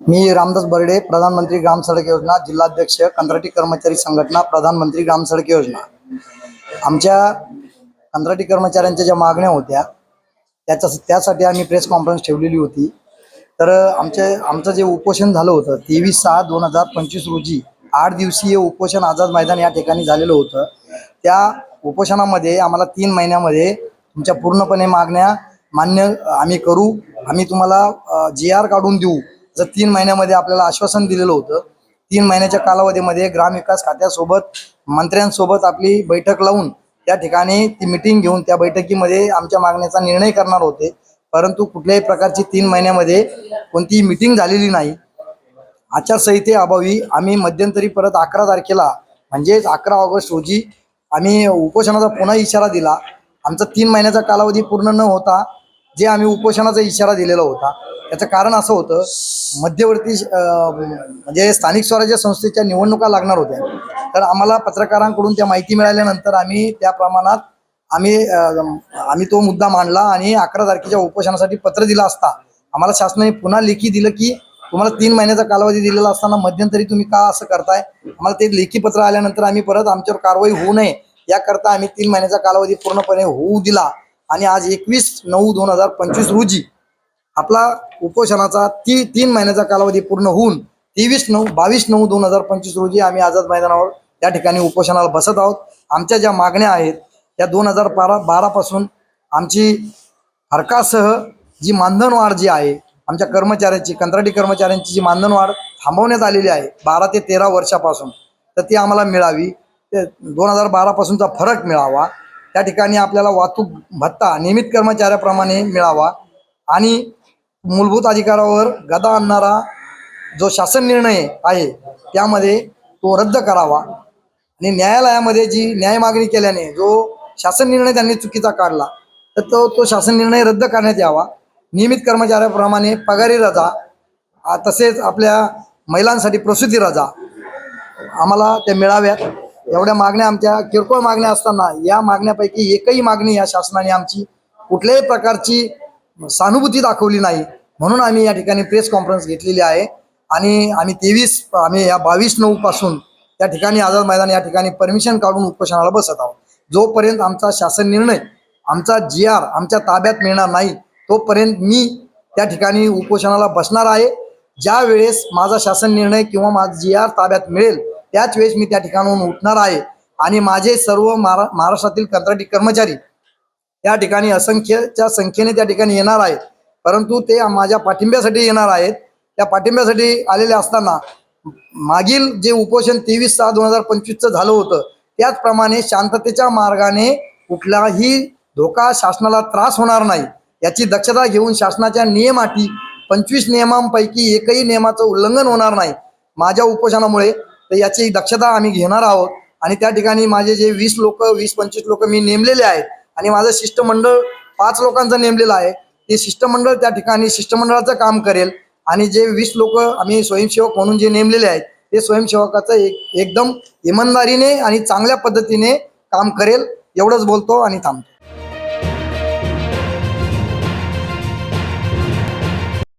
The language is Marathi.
मी रामदास बर्डे प्रधानमंत्री ग्राम सडक योजना जिल्हाध्यक्ष कंत्राटी कर्मचारी संघटना प्रधानमंत्री ग्राम सडक योजना. आमच्या कंत्राटी कर्मचाऱ्यांच्या ज्या मागण्या होत्या त्याच्या त्यासाठी आम्ही प्रेस कॉन्फरन्स ठेवलेली होती. तर आमचे आमचं जे उपोषण झालं होतं तेवीस सहा दोन हजार पंचवीस रोजी आठ दिवसीय उपोषण आझाद मैदान या ठिकाणी झालेलं होतं. त्या उपोषणामध्ये आम्हाला तीन महिन्यामध्ये तुमच्या पूर्णपणे मागण्या मान्य आम्ही करू. आम्ही तुम्हाला जी आर काढून देऊ. जर तीन महिन्यामध्ये आपल्याला आश्वासन दिलेलं होतं तीन महिन्याच्या कालावधीमध्ये ग्रामविकास खात्यासोबत मंत्र्यांसोबत आपली बैठक लावून त्या ठिकाणी ती मिटिंग घेऊन त्या बैठकीमध्ये आमच्या मागण्याचा निर्णय करणार होते. परंतु कुठल्याही प्रकारची तीन महिन्यामध्ये कोणतीही मिटिंग झालेली नाही. आचारसंहितेअभावी आम्ही मध्यंतरी परत अकरा तारखेला म्हणजेच अकरा ऑगस्ट रोजी आम्ही उपोषणाचा पुन्हा इशारा दिला. आमचा तीन महिन्याचा कालावधी पूर्ण न होता जे आम्ही उपोषणाचा इशारा दिलेला होता याचं कारण असं होतं मध्यवर्ती म्हणजे स्थानिक स्वराज्य संस्थेच्या निवडणुका लागणार होत्या. तर आम्हाला पत्रकारांकडून त्या माहिती मिळाल्यानंतर आम्ही त्या प्रमाणात आम्ही आम्ही तो मुद्दा मांडला आणि अकरा तारखेच्या उपोषणासाठी पत्र दिलं असता. आम्हाला शासनाने पुन्हा लेखी दिलं की तुम्हाला तीन महिन्याचा कालावधी दिलेला असताना मध्यंतरी तुम्ही का असं करताय? आम्हाला ते लेखी पत्र आल्यानंतर आम्ही परत आमच्यावर कारवाई होऊ नये याकरता आम्ही तीन महिन्याचा कालावधी पूर्णपणे होऊ दिला. आणि आज एकवीस नऊ दोन हजार पंचवीस रोजी आपला उपोषणाचा ती तीन महिन्याचा कालावधी पूर्ण होऊन तेवीस नऊ बावीस नऊ दोन हजार पंचवीस रोजी आम्ही आझाद मैदानावर त्या ठिकाणी उपोषणाला बसत आहोत. आमच्या ज्या मागण्या आहेत त्या दोन हजार बारा बारापासून आमची हरकासह जी मानधनवाढ जी आहे आमच्या कर्मचाऱ्यांची कंत्राटी कर्मचाऱ्यांची जी मानधनवाढ थांबवण्यात आलेली आहे बारा ते तेरा वर्षापासून तर ती आम्हाला मिळावी. ते दोन हजार बारापासूनचा फरक मिळावा. त्या ठिकाणी आपल्याला वाहतूक भत्ता नियमित कर्मचाऱ्याप्रमाणे मिळावा. आणि मूलभूत अधिकारावर गदा आणणारा जो शासन निर्णय आहे त्यामध्ये तो रद्द करावा. आणि न्यायालयामध्ये जी न्याय मागणी केल्याने जो शासन निर्णय त्यांनी चुकीचा काढला तर तो तो शासन निर्णय रद्द करण्यात यावा. नियमित कर्मचाऱ्याप्रमाणे पगारी रजा तसेच आपल्या महिलांसाठी प्रसूती रजा आम्हाला त्या मिळाव्यात. एवढ्या मागण्या आमच्या किरकोळ मागण्या असताना या मागण्यापैकी एकही मागणी या शासनाने आमची कुठल्याही प्रकारची सहानुभूती दाखवली नाही. म्हणून आम्ही या ठिकाणी प्रेस कॉन्फरन्स घेतलेली आहे. आणि आम्ही तेवीस आम्ही या बावीस नऊ पासून त्या ठिकाणी आझाद मैदान या ठिकाणी परमिशन काढून उपोषणाला बसत आहोत. जोपर्यंत आमचा शासन निर्णय आमचा जी आर आमच्या ताब्यात मिळणार नाही तोपर्यंत मी त्या ठिकाणी उपोषणाला बसणार आहे. ज्या वेळेस माझा शासन निर्णय किंवा माझा जी आर ताब्यात मिळेल त्याच वेळेस मी त्या ठिकाणाहून उठणार आहे. आणि माझे सर्व महारा महाराष्ट्रातील कंत्राटी कर्मचारी त्या ठिकाणी असंख्यच्या संख्येने त्या ठिकाणी येणार आहेत. परंतु ते माझ्या पाठिंब्यासाठी येणार आहेत. त्या पाठिंब्यासाठी आलेले असताना मागील जे उपोषण तेवीस सहा दोन हजार पंचवीसचं झालं होतं त्याचप्रमाणे शांततेच्या मार्गाने कुठलाही धोका शासनाला त्रास होणार नाही. याची दक्षता घेऊन शासनाच्या नियम अटी पंचवीस नियमांपैकी एकही नियमाचं उल्लंघन होणार नाही. माझ्या उपोषणामुळे तर याची दक्षता आम्ही घेणार आहोत. आणि त्या ठिकाणी माझे जे वीस लोक वीस पंचवीस लोक मी नेमलेले आहेत आणि माझं शिष्टमंडळ पाच लोकांचं नेमलेलं आहे. ते शिष्टमंडळ त्या ठिकाणी शिष्टमंडळाचं काम करेल. आणि जे वीस लोक आम्ही स्वयंसेवक म्हणून जे नेमलेले आहेत ते स्वयंसेवकाचं एक एकदम इमानदारीने आणि चांगल्या पद्धतीने काम करेल. एवढंच बोलतो आणि थांबतो.